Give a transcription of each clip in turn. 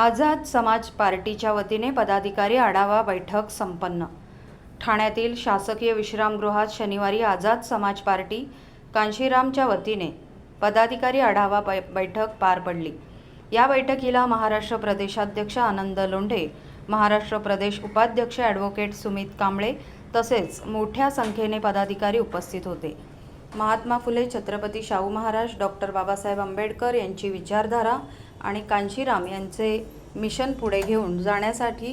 आझाद समाज पार्टीच्या वतीने पदाधिकारी आढावा बैठक संपन्न. ठाण्यातील शासकीय विश्रामगृहात शनिवारी आझाद समाज पार्टी कांशीरामच्या वतीने पदाधिकारी आढावा बै बैठक पार पडली. या बैठकीला महाराष्ट्र प्रदेशाध्यक्ष आनंद लोंढे महाराष्ट्र प्रदेश उपाध्यक्ष ॲडव्होकेट सुमित कांबळे तसेच मोठ्या संख्येने पदाधिकारी उपस्थित होते. महात्मा फुले छत्रपती शाहू महाराज डॉक्टर बाबासाहेब आंबेडकर यांची विचारधारा आणि कांशीराम यांचे मिशन पुढे घेऊन जाण्यासाठी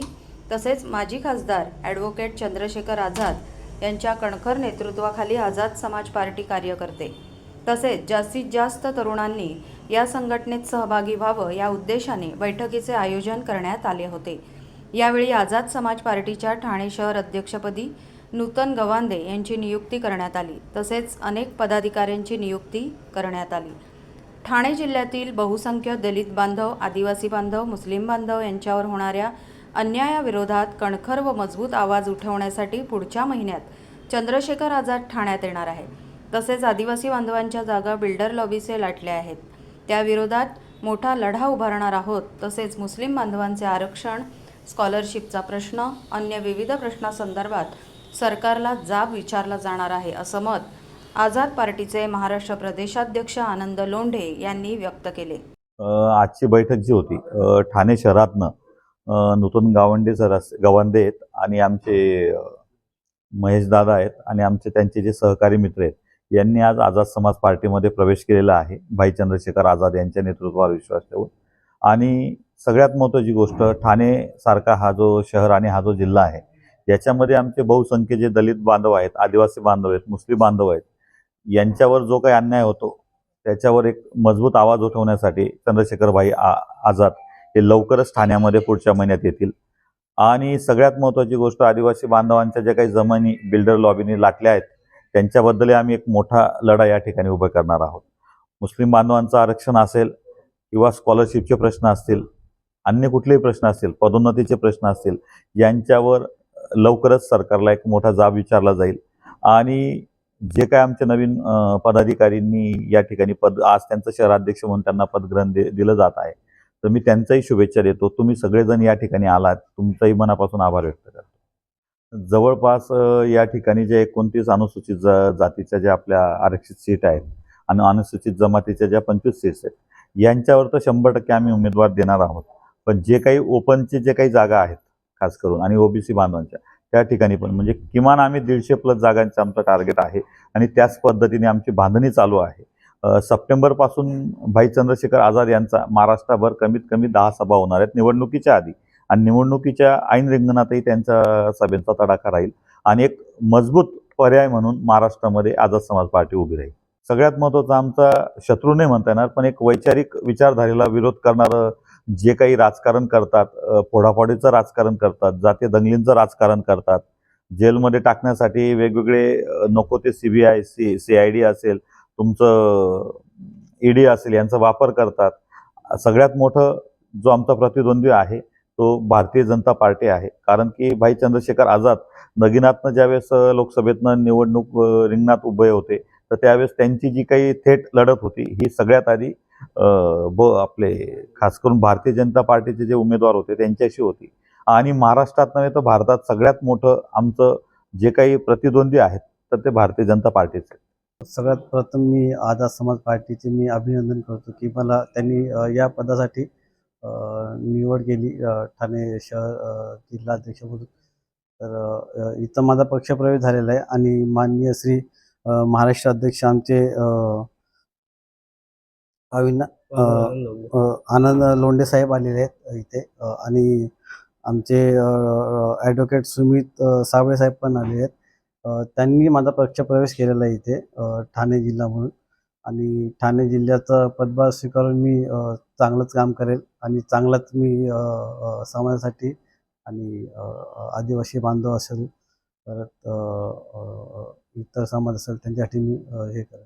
तसेच माजी खासदार ॲडव्होकेट चंद्रशेखर आझाद यांच्या कणखर नेतृत्वाखाली आझाद समाज पार्टी कार्य करते तसेच जास्तीत जास्त तरुणांनी या संघटनेत सहभागी व्हावं या उद्देशाने बैठकीचे आयोजन करण्यात आले होते. यावेळी आझाद समाज पार्टीच्या ठाणे शहर अध्यक्षपदी नूतन गवांदे यांची नियुक्ती करण्यात आली. तसेच अनेक पदाधिकाऱ्यांची नियुक्ती करण्यात आली. ठाणे जिल्ह्यातील बहुसंख्य दलित बांधव आदिवासी बांधव मुस्लिम बांधव यांच्यावर होणाऱ्या अन्यायाविरोधात कणखर व मजबूत आवाज उठवण्यासाठी पुढच्या महिन्यात चंद्रशेखर आझाद ठाण्यात येणार आहे तसेच आदिवासी बांधवांच्या जागा बिल्डर लॉबीचे लाटल्या आहेत. त्याविरोधात मोठा लढा उभारणार आहोत. तसेच मुस्लिम बांधवांचे आरक्षण स्कॉलरशिपचा प्रश्न अन्य विविध प्रश्नासंदर्भात सरकारला जाब विचारला जाणार आहे असं मत आझाद पार्टीचे महाराष्ट्र प्रदेशाध्यक्ष आनंद लोंढे यांनी व्यक्त केले. आजची बैठक जी होती ठाणे शहरातनं नूतन गावंडे सर गवंडे आहेत आणि आमचे महेशदादा महेश दादा आहेत आणि आमचे त्यांचे जे सहकारी मित्र आहेत यांनी आज आझाद समाज पार्टीमध्ये प्रवेश केलेला आहे भाई चंद्रशेखर आझाद यांच्या नेतृत्वावर विश्वास ठेवून. आणि सगळ्यात महत्त्वाची गोष्ट ठाणे सारखा हा जो शहर आणि हा जो जिल्हा आहे याच्यामध्ये आमचे बहुसंख्य जे दलित बांधव आहेत आदिवासी बांधव आहेत मुस्लिम बांधव आहेत यांच्यावर जो काही अन्याय होतो त्याच्यावर एक मजबूत आवाज उठवण्यासाठी चंद्रशेखरभाई आ आझाद हे लवकरच ठाण्यामध्ये पुढच्या महिन्यात येतील. आणि सगळ्यात महत्त्वाची गोष्ट आदिवासी बांधवांच्या ज्या काही जमिनी बिल्डर लॉबीने लाटल्या आहेत त्यांच्याबद्दलही आम्ही एक मोठा लढा या ठिकाणी उभा करणार आहोत. मुस्लिम बांधवांचं आरक्षण असेल किंवा स्कॉलरशिपचे प्रश्न असतील अन्य कुठलेही प्रश्न असतील पदोन्नतीचे प्रश्न असतील यांच्यावर लवकरच सरकारला एक मोठा जाब विचारला जाईल. आणि जे काय आमच्या नवीन पदाधिकारींनी या ठिकाणी पद आज त्यांचं शहराध्यक्ष म्हणून त्यांना पदग्रहण दे दिलं जात आहे. तर मी त्यांचाही शुभेच्छा देतो. तुम्ही सगळेजण या ठिकाणी आलात. तुमचाही मनापासून आभार व्यक्त करतो. जवळपास या ठिकाणी जे एकोणतीस अनुसूचित ज जातीच्या ज्या आपल्या आरक्षित सीट आहेत आणि अनुसूचित जमातीच्या ज्या पंचवीस सीट्स आहेत यांच्यावर तर शंभर टक्के आम्ही उमेदवार देणार आहोत. पण जे काही ओपनचे जे काही जागा आहेत खास करून आणि ओबीसी बांधवांच्या त्या ठिकाणी पण. म्हणजे किमान आम्ही दीडशे प्लस जागांचं आमचं टार्गेट आहे. आणि त्याच पद्धतीने आमची बांधणी चालू आहे. सप्टेंबरपासून भाई चंद्रशेखर आझाद यांचा महाराष्ट्रभर कमीत कमी दहा सभा होणार आहेत निवडणुकीच्या आधी. आणि निवडणुकीच्या ऐन रिंगणातही त्यांच्या सभेचा तडाखा राहील. आणि एक मजबूत पर्याय म्हणून महाराष्ट्रामध्ये आझाद समाज पार्टी उभी राहील. सगळ्यात महत्त्वाचा आमचा शत्रू नाही म्हणता येणार पण एक वैचारिक विचारधारेला विरोध करणारं जे काही राजकारण करतात फोडाफोडीचं राजकारण करतात जाती दंगलींचं राजकारण करतात जेलमध्ये टाकण्यासाठी वेगवेगळे नको ते C B I C I D D असेल तुमचं ईडी असेल यांचा वापर करतात. सगळ्यात मोठं जो आमचा प्रतिद्वंद्वी आहे तो भारतीय जनता पार्टी आहे. कारण की भाई चंद्रशेखर आझाद नगिनातनं ज्यावेळेस लोकसभेतनं निवडणूक रिंगणात उभे होते तर त्यावेळेस त्यांची जी काही थेट लढत होती ही सगळ्यात आधी ब आपले खास करून भारतीय जनता पार्टीचे जे उमेदवार होते त्यांच्याशी होती. आणि महाराष्ट्रात नव्हे तर भारतात सगळ्यात मोठं आमचं जे काही प्रतिद्वंद्वी आहेत तर ते भारतीय जनता पार्टीचे सगळ्यात प्रथम मी आझाद समाज पार्टीचे मी अभिनंदन करतो की मला त्यांनी या पदासाठी निवड केली. ठाणे शहर जिल्हा जिल्हाध्यक्ष म्हणून. तर इथं माझा पक्षप्रवेश झालेला आहे आणि माननीय श्री महाराष्ट्र अध्यक्ष आमचे अविना अ, अ, आनंद लोंढे साहेब आलेले आहेत इथे. आणि आमचे ॲडव्होकेट सुमित साबळे साहेब पण आले आहेत. त्यांनी माझा पक्षप्रवेश केलेला आहे इथे ठाणे जिल्हा म्हणून. आणि ठाणे जिल्ह्याचा पदभार स्वीकारून मी चांगलंच काम करेल आणि चांगलाच मी समाजासाठी आणि आदिवासी बांधव असेल परत इतर समाज असेल त्यांच्यासाठी मी हे करेल.